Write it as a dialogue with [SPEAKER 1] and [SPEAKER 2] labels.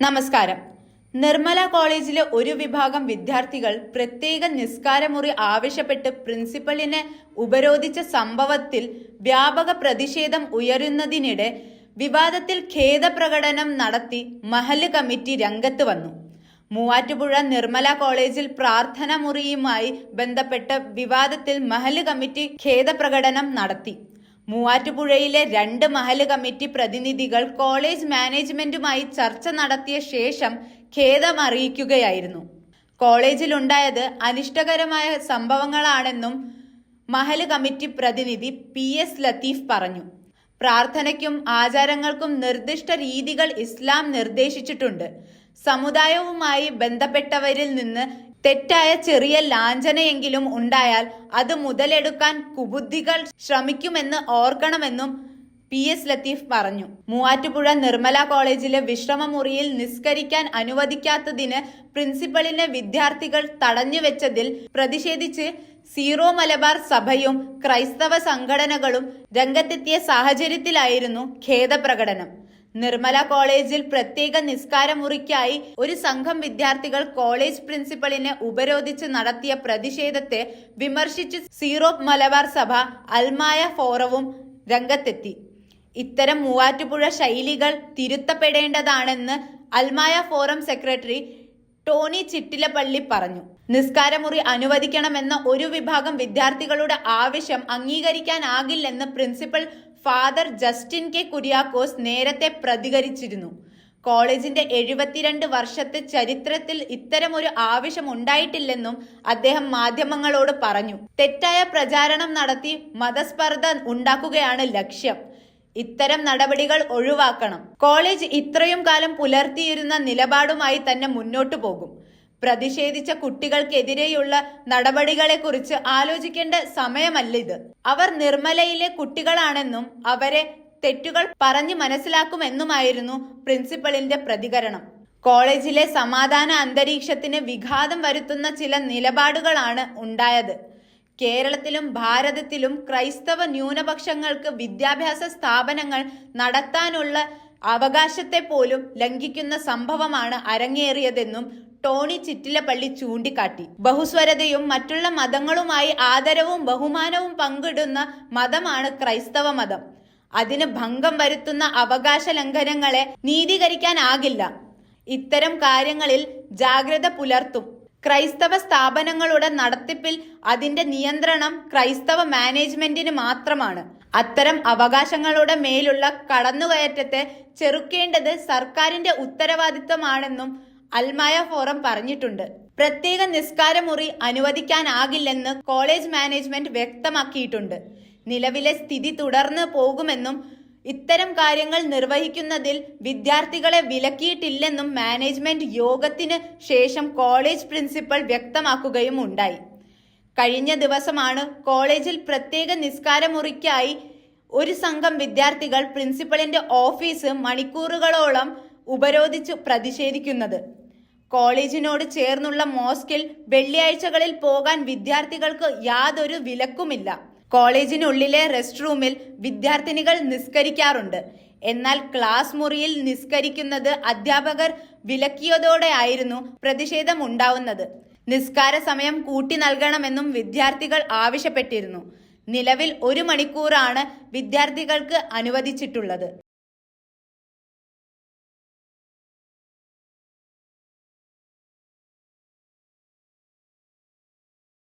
[SPEAKER 1] നമസ്കാരം. നിർമ്മല കോളേജിലെ ഒരു വിഭാഗം വിദ്യാർത്ഥികൾ പ്രത്യേക നിസ്കാരമുറി ആവശ്യപ്പെട്ട് പ്രിൻസിപ്പലിനെ ഉപരോധിച്ച സംഭവത്തിൽ വ്യാപക പ്രതിഷേധം ഉയരുന്നതിനിടെ വിവാദത്തിൽ ഖേദപ്രകടനം നടത്തി മഹൽ കമ്മിറ്റി രംഗത്ത് വന്നു. മൂവാറ്റുപുഴ നിർമ്മല കോളേജിൽ പ്രാർത്ഥന മുറിയുമായി ബന്ധപ്പെട്ട വിവാദത്തിൽ മഹൽ കമ്മിറ്റി ഖേദപ്രകടനം നടത്തി. മൂവാറ്റുപുഴയിലെ രണ്ട് മഹൽ കമ്മിറ്റി പ്രതിനിധികൾ കോളേജ് മാനേജ്മെന്റുമായി ചർച്ച നടത്തിയ ശേഷം ഖേദം അറിയിക്കുകയായിരുന്നു. കോളേജിലുണ്ടായത് അനിഷ്ടകരമായ സംഭവങ്ങളാണെന്നും മഹൽ കമ്മിറ്റി പ്രതിനിധി പി എസ് ലത്തീഫ് പറഞ്ഞു. പ്രാർത്ഥനയ്ക്കും ആചാരങ്ങൾക്കും നിർദ്ദിഷ്ട രീതികൾ ഇസ്ലാം നിർദ്ദേശിച്ചിട്ടുണ്ട്. സമുദായവുമായി ബന്ധപ്പെട്ടവരിൽ നിന്ന് തെറ്റായ ചെറിയ ലാഞ്ചനയെങ്കിലും ഉണ്ടായാൽ അത് മുതലെടുക്കാൻ കുബുദ്ധികൾ ശ്രമിക്കുമെന്ന് ഓർക്കണമെന്നും പി എസ് ലത്തീഫ് പറഞ്ഞു. മൂവാറ്റുപുഴ നിർമ്മല കോളേജിലെ വിശ്രമമുറിയിൽ നിസ്കരിക്കാൻ അനുവദിക്കാത്തതിന് പ്രിൻസിപ്പലിനെ വിദ്യാർത്ഥികൾ തടഞ്ഞുവെച്ചതിൽ പ്രതിഷേധിച്ച് സീറോ മലബാർ സഭയും ക്രൈസ്തവ സംഘടനകളും രംഗത്തെത്തിയ സാഹചര്യത്തിലായിരുന്നു ഖേദപ്രകടനം. നിർമ്മല കോളേജിൽ പ്രത്യേക നിസ്കാരമുറിക്കായി ഒരു സംഘം വിദ്യാർത്ഥികൾ കോളേജ് പ്രിൻസിപ്പലിനെ ഉപരോധിച്ച് നടത്തിയ പ്രതിഷേധത്തെ വിമർശിച്ച് സീറോ മലബാർ സഭ അൽമായ ഫോറവും രംഗത്തെത്തി. ഇത്തരം മൂവാറ്റുപുഴ ശൈലികൾ തിരുത്തപ്പെടേണ്ടതാണെന്ന് അൽമായ ഫോറം സെക്രട്ടറി ടോണി ചിറ്റിലപ്പള്ളി പറഞ്ഞു. നിസ്കാരമുറി അനുവദിക്കണമെന്ന ഒരു വിഭാഗം വിദ്യാർത്ഥികളുടെ ആവശ്യം അംഗീകരിക്കാനാകില്ലെന്ന് principal father Justin K Kuriakose നേരത്തെ പ്രതികരിച്ചിരുന്നു. കോളേജിന്റെ എഴുപത്തിരണ്ട് വർഷത്തെ ചരിത്രത്തിൽ ഇത്തരമൊരു ആവശ്യം ഉണ്ടായിട്ടില്ലെന്നും അദ്ദേഹം മാധ്യമങ്ങളോട് പറഞ്ഞു. തെറ്റായ പ്രചാരണം നടത്തി മതസ്പർദ്ധ ഉണ്ടാക്കുകയാണ് ലക്ഷ്യം. ഇത്തരം നടപടികൾ ഒഴിവാക്കണം. കോളേജ് ഇത്രയും കാലം പുലർത്തിയിരുന്ന നിലപാടുമായി തന്നെ മുന്നോട്ടു പോകും. പ്രതിഷേധിച്ച കുട്ടികൾക്കെതിരെയുള്ള നടപടികളെക്കുറിച്ച് ആലോചിക്കേണ്ട സമയമല്ലിത് അവർ നിർമ്മലയിലെ കുട്ടികളാണെന്നും അവരെ തെറ്റുകൾ പറഞ്ഞു മനസ്സിലാക്കുമെന്നുമായിരുന്നു പ്രിൻസിപ്പളിന്റെ പ്രതികരണം. കോളേജിലെ സമാധാന അന്തരീക്ഷത്തിന് വിഘാതം വരുത്തുന്ന ചില നിലപാടുകളാണ് ഉണ്ടായത്. കേരളത്തിലും ഭാരതത്തിലും ക്രൈസ്തവ ന്യൂനപക്ഷങ്ങൾക്ക് വിദ്യാഭ്യാസ സ്ഥാപനങ്ങൾ നടത്താനുള്ള അവകാശത്തെ പോലും ലംഘിക്കുന്ന സംഭവമാണ് അരങ്ങേറിയതെന്നും ടോണി ചിറ്റിലപ്പള്ളി ചൂണ്ടിക്കാട്ടി. ബഹുസ്വരതയും മറ്റുള്ള മതങ്ങളുമായി ആദരവും ബഹുമാനവും പങ്കിടുന്ന മതമാണ് ക്രൈസ്തവ മതം. അതിന് ഭംഗം വരുത്തുന്ന അവകാശ ലംഘനങ്ങളെ നീതീകരിക്കാനാകില്ല ഇത്തരം കാര്യങ്ങളിൽ ജാഗ്രത പുലർത്തും. ക്രൈസ്തവ സ്ഥാപനങ്ങളുടെ നടത്തിപ്പിൽ അതിന്റെ നിയന്ത്രണം ക്രൈസ്തവ മാനേജ്മെന്റിന് മാത്രമാണ്. അത്തരം അവകാശങ്ങളുടെ മേലുള്ള കടന്നുകയറ്റത്തെ ചെറുക്കേണ്ടത് സർക്കാരിന്റെ ഉത്തരവാദിത്തമാണെന്നും അൽമായ ഫോറം പറഞ്ഞിട്ടുണ്ട്. പ്രത്യേക നിസ്കാരമുറി അനുവദിക്കാനാകില്ലെന്ന് കോളേജ് മാനേജ്മെന്റ് വ്യക്തമാക്കിയിട്ടുണ്ട്. നിലവിലെ സ്ഥിതി തുടർന്ന് പോകുമെന്നും ഇത്തരം കാര്യങ്ങൾ നിർവഹിക്കുന്നതിൽ വിദ്യാർത്ഥികളെ വിലക്കിയിട്ടില്ലെന്നും മാനേജ്മെന്റ് യോഗത്തിന് ശേഷം കോളേജ് പ്രിൻസിപ്പൽ വ്യക്തമാക്കുകയും ഉണ്ടായി. കഴിഞ്ഞ ദിവസമാണ് കോളേജിൽ പ്രത്യേക നിസ്കാരമുറിക്കായി ഒരു സംഘം വിദ്യാർത്ഥികൾ പ്രിൻസിപ്പലിന്റെ ഓഫീസ് മണിക്കൂറുകളോളം ഉപരോധിച്ച് പ്രതിഷേധിക്കുന്നത്. കോളേജിനോട് ചേർന്നുള്ള മോസ്കിൽ വെള്ളിയാഴ്ചകളിൽ പോകാൻ വിദ്യാർത്ഥികൾക്ക് യാതൊരു വിലക്കുമില്ല. കോളേജിനുള്ളിലെ റെസ്റ്റ് റൂമിൽ വിദ്യാർത്ഥിനികൾ നിസ്കരിക്കാറുണ്ട്. എന്നാൽ ക്ലാസ് മുറിയിൽ നിസ്കരിക്കുന്നത് അധ്യാപകർ വിലക്കിയതോടെ വിലക്കിയതോടെയായിരുന്നു പ്രതിഷേധം ഉണ്ടാവുന്നത് നിസ്കാര സമയം കൂട്ടി നൽകണമെന്നും വിദ്യാർത്ഥികൾ ആവശ്യപ്പെട്ടിരുന്നു. നിലവിൽ ഒരു മണിക്കൂറാണ് വിദ്യാർത്ഥികൾക്ക് അനുവദിച്ചിട്ടുള്ളത്.